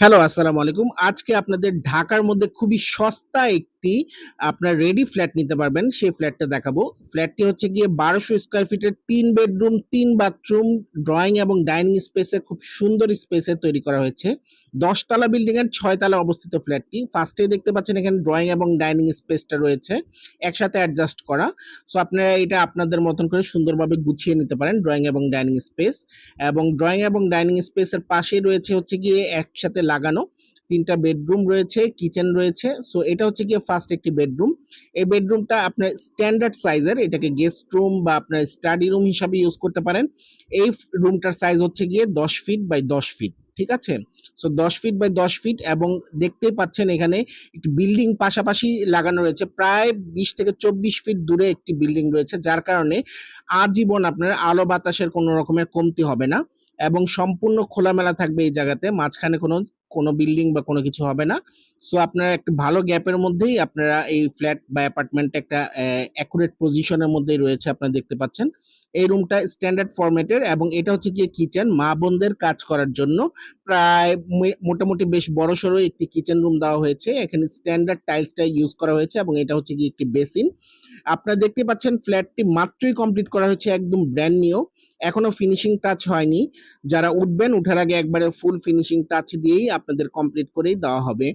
Hello, আসসালামু আলাইকুম। আজকে আপনাদের ঢাকার মধ্যে খুবই সস্তা একটি আপনার রেডি ফ্ল্যাট নিতে পারবেন, সেই ফ্ল্যাটটা দেখাবো। ফ্ল্যাটটি হচ্ছে গিয়ে বারোশো স্কোয়ার ফিটের তিন বেডরুম, তিন বাথরুম, ড্রয়িং এবং ডাইনিং স্পেসে খুব সুন্দর স্পেসে তৈরি করা হয়েছে। ১০ তলা বিল্ডিং এর ৬ তলায় অবস্থিত ফ্ল্যাটটি। ফার্স্টেই দেখতে পাচ্ছেন এখানে ড্রয়িং এবং ডাইনিং স্পেসটা রয়েছে, একসাথে অ্যাডজাস্ট করা। সো আপনারা এটা আপনাদের মতন করে সুন্দরভাবে গুছিয়ে নিতে পারেন ড্রয়িং এবং ডাইনিং স্পেস। এবং ড্রয়িং এবং ডাইনিং স্পেসের পাশেই রয়েছে হচ্ছে গিয়ে একসাথে লাগানো ৩ টা বেডরুম রয়েছে, কিচেন রয়েছে। সো এটা হচ্ছে গিয়ে ফার্স্ট একটি বেডরুম। এই বেডরুমটা আপনার স্ট্যান্ডার্ড সাইজের, এটাকে গেস্ট রুম বা আপনার স্টাডি রুম হিসাবে ইউজ করতে পারেন। এই রুমটার সাইজ হচ্ছে গিয়ে ১০ ফিট বাই ১০ ফিট। ঠিক আছে? সো ১০ ফিট বাই ১০ ফিট এবং দেখতেই পাচ্ছেন এখানে একটি বিল্ডিং পাশাপাশি লাগানো রয়েছে। প্রায় ২০ থেকে ২৪ ফিট দূরে একটি বিল্ডিং রয়েছে। যার কারণে আজীবন আপনার আলো বাতাসের কোনো রকমের কমতি হবে না এবং সম্পূর্ণ খোলামেলা থাকবে এই জায়গাতে। মাঝখানে কোনো কোনো বিল্ডিং বা কোনো কিছু হবে না। সো আপনারা একটা ভালো গ্যাপের মধ্যেই আপনারা এই ফ্ল্যাট বা অ্যাপার্টমেন্ট একটা অ্যা অ্যাকুরেট পজিশনের মধ্যেই রয়েছে আপনারা দেখতে পাচ্ছেন। এই রুমটা স্ট্যান্ডার্ড ফরম্যাটের এবং এটা হচ্ছে কি কিচেন। মা-বোনদের কাজ করার জন্য প্রায় মোটামুটি বেশ বড়সড় একটি কিচেন রুম দেওয়া হয়েছে। এখানে স্ট্যান্ডার্ড টাইলসটা ইউজ করা হয়েছে এবং এটা হচ্ছে গিয়ে একটি বেসিন। আপনারা দেখতে পাচ্ছেন ফ্ল্যাটটি মাত্রই কমপ্লিট করা হয়েছে, একদম ব্র্যান্ড নিউ। এখনও ফিনিশিং টাচ হয়নি। যারা উঠবেন, উঠার আগে একবারে ফুল ফিনিশিং টাচ দিয়েই আপনাদের কমপ্লিট করেই দেওয়া হবে।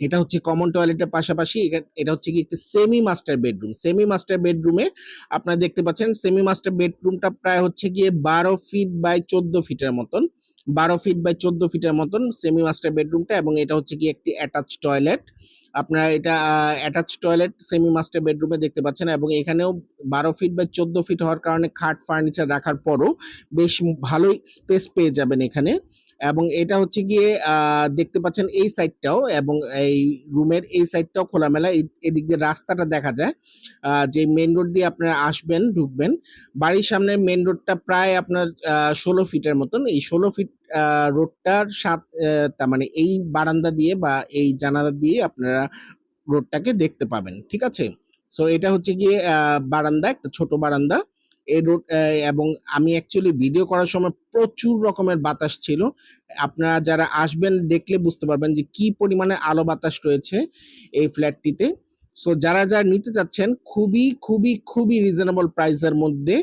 এটা হচ্ছে কমন টয়লেটের পাশাপাশি এটা হচ্ছে গিয়ে একটি semi master bedroom. Semi master বেডরুমে আপনারা দেখতে পাচ্ছেন সেমি মাস্টার বেডরুমটা প্রায় হচ্ছে গিয়ে ১২ ফিট বাই ১৪ ফিটের মতন। ১২ ফিট বাই ১৪ ফিটের মতন সেমি মাস্টার বেডরুমটা এবং এটা হচ্ছে কি একটি অ্যাটাচ টয়লেট। আপনারা এটা অ্যাটাচ টয়লেট সেমি মাস্টার বেডরুমে দেখতে পাচ্ছেন এবং এখানেও ১২ ফিট বা ১৪ ফিট হওয়ার কারণে খাট ফার্নিচার রাখার পরও বেশ ভালোই স্পেস পেয়ে যাবেন এখানে। এবং এটা হচ্ছে গিয়ে দেখতে পাচ্ছেন এই সাইডটাও এবং এই রুমের এই সাইডটাও খোলামেলা। এদিক দিয়ে রাস্তাটা দেখা যায়। যে মেইন রোড দিয়ে আপনারা আসবেন, ঢুকবেন। বাড়ির সামনের মেইন রোডটা প্রায় আপনার ষোলো ফিটের মতন। এই ১৬ ফিট রোডটার সাত মানে এই বারান্দা দিয়ে বা এই জানালা দিয়ে আপনারা রোডটাকে দেখতে পাবেন। ঠিক আছে? সো এটা হচ্ছে গিয়ে বারান্দা, একটা ছোট বারান্দা। এই রোড এবং আমি অ্যাকচুয়ালি ভিডিও করার সময় প্রচুর রকমের বাতাস ছিল। আপনারা যারা আসবেন দেখলে বুঝতে পারবেন যে কি পরিমাণে আলো বাতাস রয়েছে এই ফ্ল্যাটটিতে। সো যারা, যারা নিতে চাচ্ছেন খুবই, খুবই, খুবই রিজনেবল প্রাইসের মধ্যে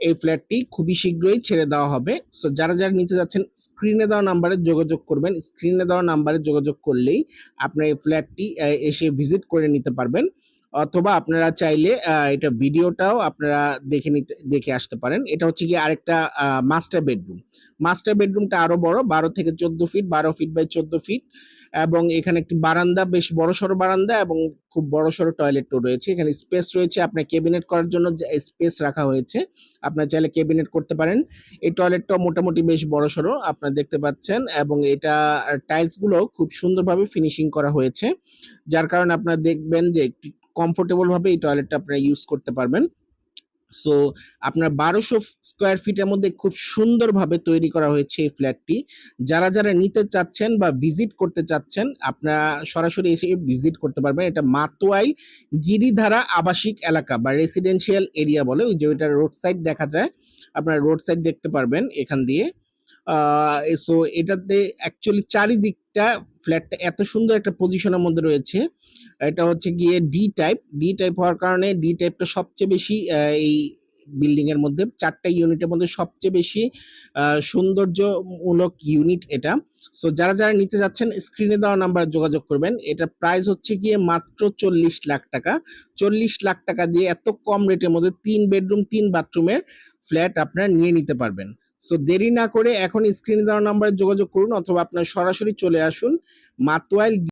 এই ফ্ল্যাটটি খুবই শীঘ্রই ছেড়ে দেওয়া হবে। সো যারা, যারা নিতে চাচ্ছেন স্ক্রিনে দেওয়া নাম্বারে যোগাযোগ করবেন। স্ক্রিনে দেওয়া নাম্বারে যোগাযোগ করলেই আপনারা এই ফ্ল্যাটটি এসে ভিজিট করে নিতে পারবেন। অথবা আপনারা চাইলে এটা ভিডিওটাও আপনারা দেখে নিতে দেখে আসতে পারেন। এটা হচ্ছে গিয়ে আরেকটা মাস্টার বেডরুম। মাস্টার বেডরুমটা আরও বড় ১২ থেকে ১৪ ফিট, ১২ ফিট বাই ১৪ ফিট এবং এখানে একটি বারান্দা, বেশ বড়সড় বারান্দা এবং খুব বড়সড় টয়লেটও রয়েছে। এখানে স্পেস রয়েছে আপনার ক্যাবিনেট করার জন্য স্পেস রাখা হয়েছে। আপনার চাইলে ক্যাবিনেট করতে পারেন। এই টয়লেটটাও মোটামুটি বেশ বড়সড় আপনারা দেখতে পাচ্ছেন এবং এটা টাইলসগুলো খুব সুন্দরভাবে ফিনিশিং করা হয়েছে। যার কারণে আপনারা দেখবেন যে একটু কমফোর্টেবল ভাবে এই টয়লেটটা আপনারা ইউজ করতে পারবেন। সো আপনার বারোশো স্কোয়ার ফিটের মধ্যে খুব সুন্দরভাবে তৈরি করা হয়েছে এই ফ্ল্যাটটি। যারা, যারা নিতে চাচ্ছেন বা ভিজিট করতে চাচ্ছেন আপনারা সরাসরি এসে ভিজিট করতে পারবেন। এটা মাতোয়াইল গিরিধারা আবাসিক এলাকা বা রেসিডেন্সিয়াল এরিয়া বলে। ওই যে ওইটা রোড সাইড দেখা যায়। আপনারা রোড সাইড দেখতে পারবেন এখান দিয়ে। সো এটাতে অ্যাকচুয়ালি চারিদিকটা ফ্ল্যাটটা এত সুন্দর একটা পজিশনের মধ্যে রয়েছে। এটা হচ্ছে গিয়ে ডি টাইপ। ডি টাইপ হওয়ার কারণে ডি টাইপটা সবচেয়ে বেশি এই বিল্ডিং এর মধ্যে ৪ টা ইউনিটের মধ্যে সবচেয়ে বেশি সৌন্দর্যমূলক ইউনিট এটা। সো যারা, যারা নিতে যাচ্ছেন স্ক্রিনে দেওয়া নাম্বারে যোগাযোগ করবেন। এটা প্রাইস হচ্ছে গিয়ে মাত্র ৪০ লাখ টাকা। ৪০ লাখ টাকা দিয়ে এত কম রেটের মধ্যে তিন বেডরুম তিন বাথরুমের ফ্ল্যাট আপনারা নিয়ে নিতে পারবেন। সো দেরি না করে এখন স্ক্রিনে দেওয়া নাম্বারে যোগাযোগ করুন অথবা আপনার সরাসরি চলে আসুন মাতোয়াইল